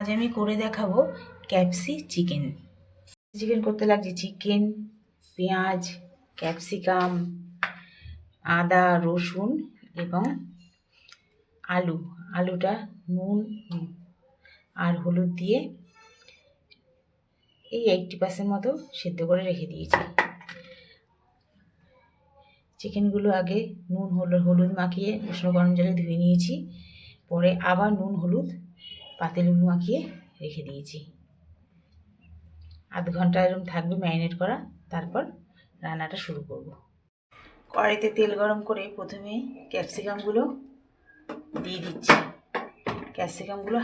আজ আমি করে দেখাবো ক্যাপসি চিকেন। চিকেন করতে লাগছে চিকেন, পেঁয়াজ, ক্যাপসিকাম, আদা, রসুন এবং আলু। আলুটা নুন আর হলুদ দিয়ে এই এইটটি পার্সেন্ট মতো সেদ্ধ করে রেখে দিয়েছি। চিকেনগুলো আগে নুন হলুদ হলুদ মাখিয়ে উষ্ণ গরম জলে ধুয়ে নিয়েছি। পরে আবার নুন, হলুদ পাতে নুন মাখিয়ে রেখে দিয়েছি। আধ ঘণ্টা এরকম থাকবে ম্যারিনেট করা, তারপর রান্নাটা শুরু করব। কড়াইতে তেল গরম করে প্রথমে ক্যাপসিকামগুলো দিয়ে দিচ্ছি। ক্যাপসিকামগুলো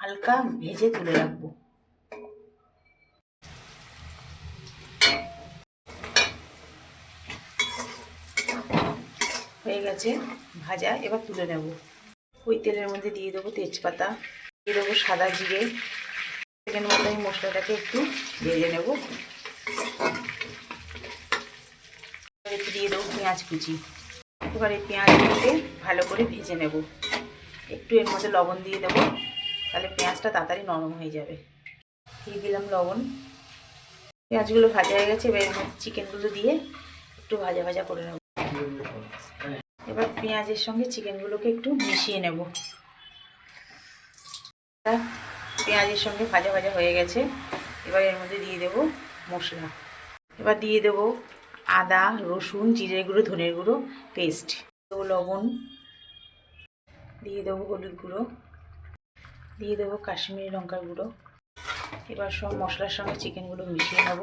হালকা ভেজে তুলে রাখব। হয়ে গেছে, ভাজা এবার তুলে নেব। ওই তেলের মধ্যে দিয়ে দেবো তেজপাতা। দিয়ে দেবো সাদা জিরে। সেকেন্ড মতো আমি মশলাটাকে একটু ভেজে নেব। দিয়ে দেবো পেঁয়াজ কুচি। এবার পেঁয়াজগুলোকে ভালো করে ভেজে নেব। একটু এর মধ্যে লবণ দিয়ে দেবো। তাহলে পেঁয়াজটা তাড়াতাড়ি নরম হয়ে যাবে। দিয়ে দিলাম লবণ। পেঁয়াজগুলো ভাজা হয়ে গেছে। এবার এর মধ্যে চিকেনগুলো দিয়ে একটু ভাজা ভাজা করে নেব। এবার পেঁয়াজের সঙ্গে চিকেনগুলোকে একটু মিশিয়ে নেব। পেঁয়াজের সঙ্গে ভাজা ভাজা হয়ে গেছে। এবার এর মধ্যে দিয়ে দেব মশলা। এবার দিয়ে দেব আদা, রসুন, জিরে গুঁড়ো ধনের গুঁড়ো, পেস্ট। দেবো লবণ। দিয়ে দেবো হলুদ গুঁড়ো। দিয়ে দেবো কাশ্মীরি লঙ্কার গুঁড়ো। এবার সব মশলার সঙ্গে চিকেনগুলো মিশিয়ে নেব।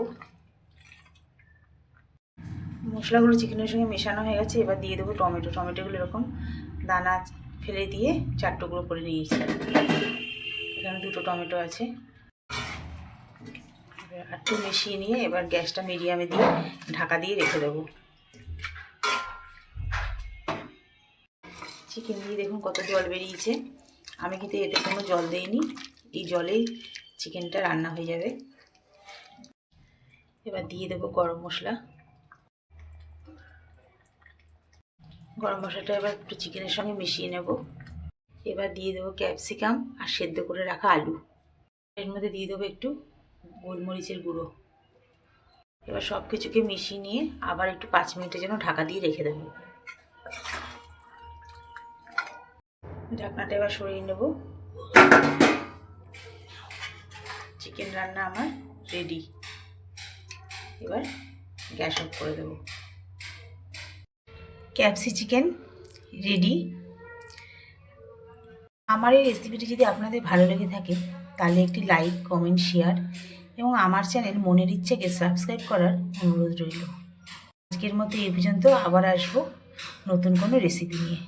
মশলাগুলো চিকেনের সঙ্গে মেশানো হয়ে গেছে, এবার দিয়ে দেবো টমেটো। টমেটোগুলো এরকম দানা ফেলে দিয়ে চার টুকরো করে নিয়েছি। এখানে দুটো টমেটো আছে। একটু মিশিয়ে নিয়ে এবার গ্যাসটা মিডিয়ামে দিয়ে ঢাকা দিয়ে রেখে দেবো। চিকেন দিয়ে দেখুন কত জল বেরিয়েছে। আমি কিন্তু এতে কোনো জল দেইনি। এই জলেই চিকেনটা রান্না হয়ে যাবে। এবার দিয়ে দেবো গরম মশলা। গরম মশলাটা এবার একটু চিকেনের সঙ্গে মিশিয়ে নেব। এবার দিয়ে দেবো ক্যাপসিকাম আর সেদ্ধ করে রাখা আলু। এর মধ্যে দিয়ে দেবো একটু গোলমরিচের গুঁড়ো। এবার সব কিছুকে মিশিয়ে নিয়ে আবার একটু পাঁচ মিনিটের জন্য ঢাকা দিয়ে রেখে দেবো। ঢাকনাটা এবার সরিয়ে নেব। চিকেন রান্না আমার রেডি এবার গ্যাস অফ করে দেবো। ক্যাপসি চিকেন রেডি আমার এই রেসিপিটি যদি আপনাদের ভালো লেগে থাকে, তাহলে একটি লাইক কমেন্ট শেয়ার এবং আমার চ্যানেল মনের ইচ্ছাকে সাবস্ক্রাইব করার অনুরোধ রইল। আজকের মতো এই পর্যন্ত আবার আসব নতুন কোনো রেসিপি নিয়ে।